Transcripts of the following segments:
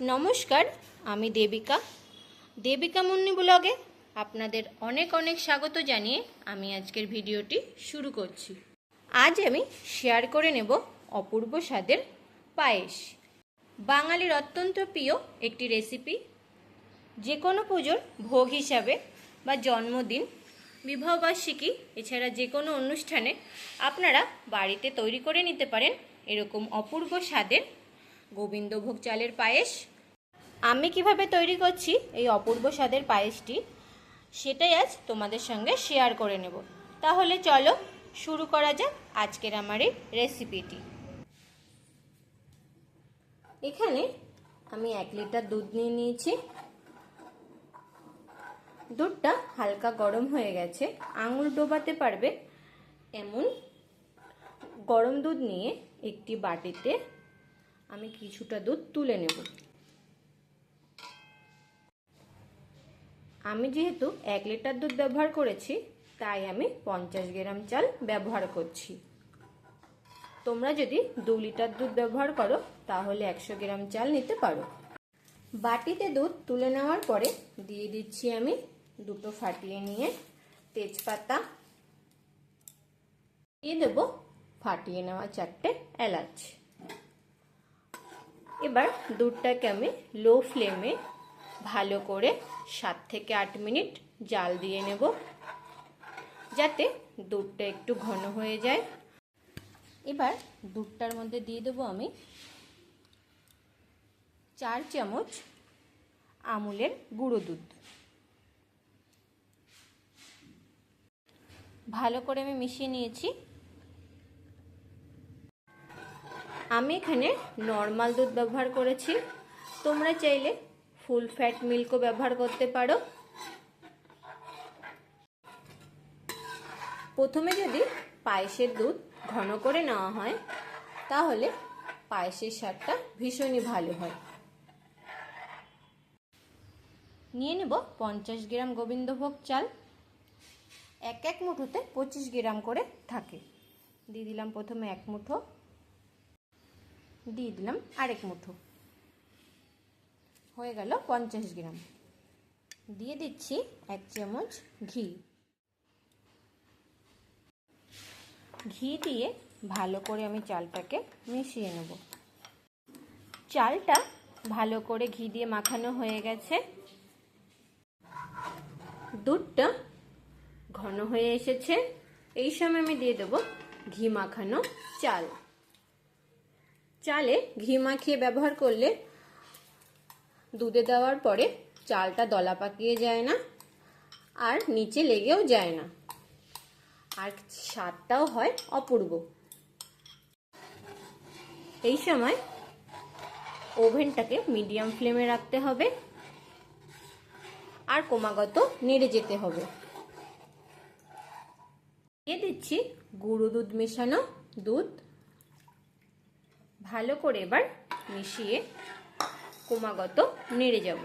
নমস্কার, আমি দেবিকা। দেবিকা মুন্নি ব্লগে আপনাদের অনেক অনেক স্বাগত জানিয়ে আমি আজকের ভিডিওটি শুরু করছি। আজ আমি শেয়ার করে নেব অপূর্ব স্বাদের পায়েস। বাঙালির অত্যন্ত প্রিয় একটি রেসিপি। যে কোনো পুজোর ভোগ হিসাবে বা জন্মদিন, বিবাহবার্ষিকী, এছাড়া যে কোনো অনুষ্ঠানে আপনারা বাড়িতে তৈরি করে নিতে পারেন এরকম অপূর্ব স্বাদের গোবিন্দভোগ চালের পায়েস। আমি কীভাবে তৈরি করছি এই অপূর্ব স্বাদের পায়েসটি, সেটাই আজ তোমাদের সঙ্গে শেয়ার করে নেব। তাহলে চলো শুরু করা যাক আজকের আমার এই রেসিপিটি এখানে আমি এক লিটার দুধ নিয়ে নিয়েছি। দুধটা হালকা গরম হয়ে গেছে। আঙুল ডোবাতে পারবে এমন গরম দুধ নিয়ে একটি বাটিতে আমি কিছুটা দুধ তুলে নেব। আমি যেহেতু এক লিটার দুধ ব্যবহার করেছি, তাই আমি পঞ্চাশ গ্রাম চাল ব্যবহার করছি। তোমরা যদি দু লিটার দুধ ব্যবহার করো, তাহলে একশো গ্রাম চাল নিতে পারো। বাটিতে দুধ তুলে নেওয়ার পরে দিয়ে দিচ্ছি আমি দুটো ফাটিয়ে নিয়ে তেজপাতা। দিয়ে দেব ফাটিয়ে নেওয়া চারটে এলাচ। এবার দুধটাকে আমি লো ফ্লেমে ভালো করে সাত থেকে আট মিনিট জাল দিয়ে নেব, যাতে দুধটা একটু ঘন হয়ে যায়। এবার দুধটার মধ্যে দিয়ে দেবো আমি চার চামচ আমুলের গুঁড়ো দুধ। ভালো করে আমি মিশিয়ে নিয়েছি। আমি এখানে নর্মাল দুধ ব্যবহার করেছি। তোমরা চাইলে ফুল ফ্যাট মিল্কও ব্যবহার করতে পারো। প্রথমে যদি পায়েসের দুধ ঘন করে নেওয়া হয়, তাহলে পায়েসের স্বাদটা ভীষণই ভালো হয়। নিয়ে নেব পঞ্চাশ গ্রাম গোবিন্দভোগ চাল। এক এক মুঠোতে পঁচিশ গ্রাম করে থাকে। দিয়ে দিলাম প্রথমে এক মুঠো। দিয়ে দিলাম আরেক মুঠো। হয়ে গেল পঞ্চাশ গ্রাম। দিয়ে দিচ্ছি এক চামচ ঘি। ঘি দিয়ে ভালো করে আমি চালটাকে মিশিয়ে নেব। চালটা ভালো করে ঘি দিয়ে মাখানো হয়ে গেছে। দুধটা ঘন হয়ে এসেছে। এই সময় আমি দিয়ে দেবো ঘি মাখানো চাল। চালে ঘি মাখিয়ে ব্যবহার করলে দুধে দেওয়ার পরে চালটা দলা পাকিয়ে যায় না আর নিচে লেগেও যায় না। আর স্বাদটাও হয় অপূর্ব। এই সময় ওভেনটাকে মিডিয়াম ফ্লেমে রাখতে হবে আর ক্রমাগত নেড়ে যেতে হবে। দিয়ে দিচ্ছি গুঁড়ো দুধ মেশানো দুধ। ভালো করে এবার মিশিয়ে ক্রমাগত নেড়ে যাব।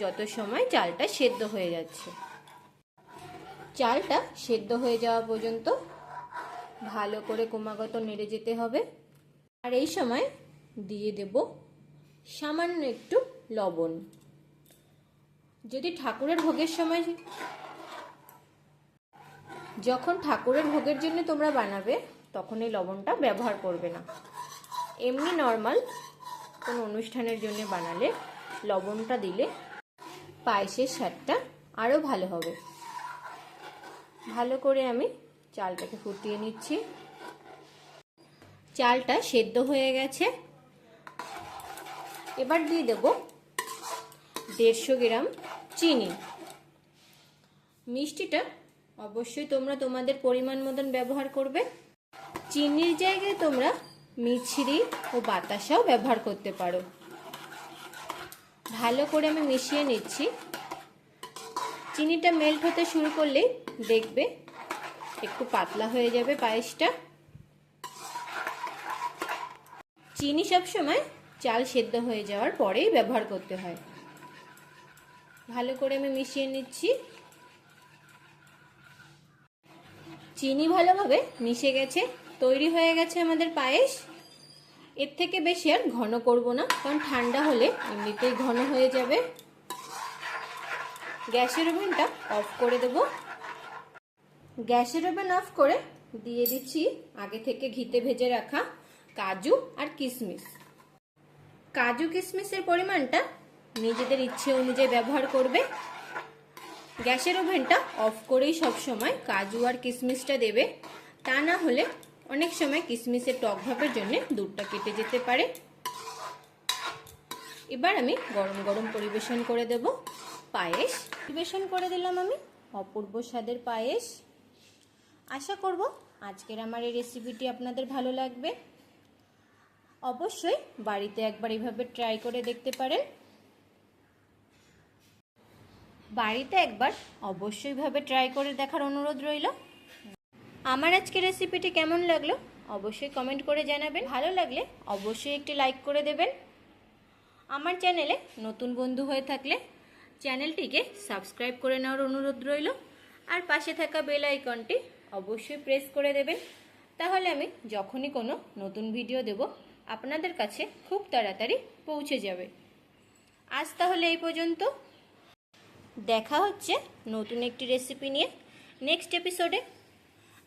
যত সময় চালটা সেদ্ধ হয়ে যাচ্ছে। চালটা সেদ্ধ হয়ে যাওয়া পর্যন্ত ভালো করে ক্রমাগত নেড়ে যেতে হবে। আর এই সময় দিয়ে দেব সামান্য একটু লবণ। যদি ঠাকুরের ভোগের সময় যখন ঠাকুরের ভোগের জন্য তোমরা বানাবে, তখন এই লবণটা ব্যবহার করবে না। এমনি নর্মাল কোনো অনুষ্ঠানের জন্য বানালে লবণটা দিলে পায়েসের স্বাদটা আরও ভালো হবে। ভালো করে আমি চালটাকে ফুটিয়ে নিচ্ছি। চালটা সেদ্ধ হয়ে গেছে। এবার দিয়ে দেব দেড়শো গ্রাম চিনি। মিষ্টিটা অবশ্যই তোমরা তোমাদের পরিমাণ মতন ব্যবহার করবে। চিনির জায়গায় তোমরা মিছরি ও বাতাসাও ব্যবহার করতে পারো। ভালো করে আমি মিশিয়ে নিচ্ছি। চিনিটা মেল্ট হতে শুরু করলেই দেখবে একটু পাতলা হয়ে যাবে পায়েসটা। চিনি সবসময় চাল সেদ্ধ হয়ে যাওয়ার পরেই ব্যবহার করতে হয়। ভালো করে আমি মিশিয়ে নিচ্ছি। চিনি ভালোভাবে মিশে গেছে, তৈরি হয়ে গেছে আমাদের পায়েস। এর থেকে বেশি আর ঘন করব না, কারণ ঠান্ডা হলে এমনিতেই ঘন হয়ে যাবে। গ্যাসের ওভেনটা অফ করে দেব। গ্যাসের ওভেন অফ করে দিয়ে দিচ্ছি আগে থেকে ঘিতে ভেজে রাখা কাজু আর কিশমিশ কাজু কিশমিশের পরিমাণটা নিজেদের ইচ্ছে অনুযায়ী ব্যবহার করবে। গ্যাসের ওভেনটা অফ করেই সব সময় কাজু আর কিশমিশটা দেবে। তা না হলে অনেক সময় কিশমিশের টক ভাবের জন্য দুধটা কেটে যেতে পারে। এবার আমি গরম গরম পরিবেশন করে দেব। পায়েস পরিবেশন করে দিলাম আমি, অপূর্ব স্বাদের পায়েস। আশা করব আজকের আমার এই রেসিপিটি আপনাদের ভালো লাগবে। অবশ্যই বাড়িতে একবার এইভাবে ট্রাই করে দেখতে পারেন। বাড়িতে একবার অবশ্যইভাবে ট্রাই করে দেখার অনুরোধ রইল। আমার আজকে রেসিপিটি কেমন লাগল? অবশ্যই কমেন্ট করে জানাবেন। ভালো লাগলে অবশ্যই একটি লাইক করে দেবেন। আমার চ্যানেলে নতুন বন্ধু হয়ে থাকলে চ্যানেলটিকে সাবস্ক্রাইব করে নেওয়ার অনুরোধ রইল। আর পাশে থাকা বেল আইকনটি অবশ্যই প্রেস করে দেবেন। তাহলে আমি যখনই কোনো নতুন ভিডিও দেব, আপনাদের কাছে খুব তাড়াতাড়ি পৌঁছে যাবে। আজ তাহলে এই পর্যন্ত। দেখা হচ্ছে নতুন একটি রেসিপি নিয়ে। নেক্সট এপিসোডে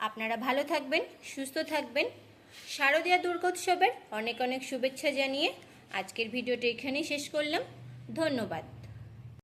আপনারা ভালো থাকবেন, সুস্থ থাকবেন। শারদীয়া দুর্গোৎসবের অনেক অনেক শুভেচ্ছা জানিয়ে আজকের ভিডিওটি এখানেই শেষ করলাম। ধন্যবাদ।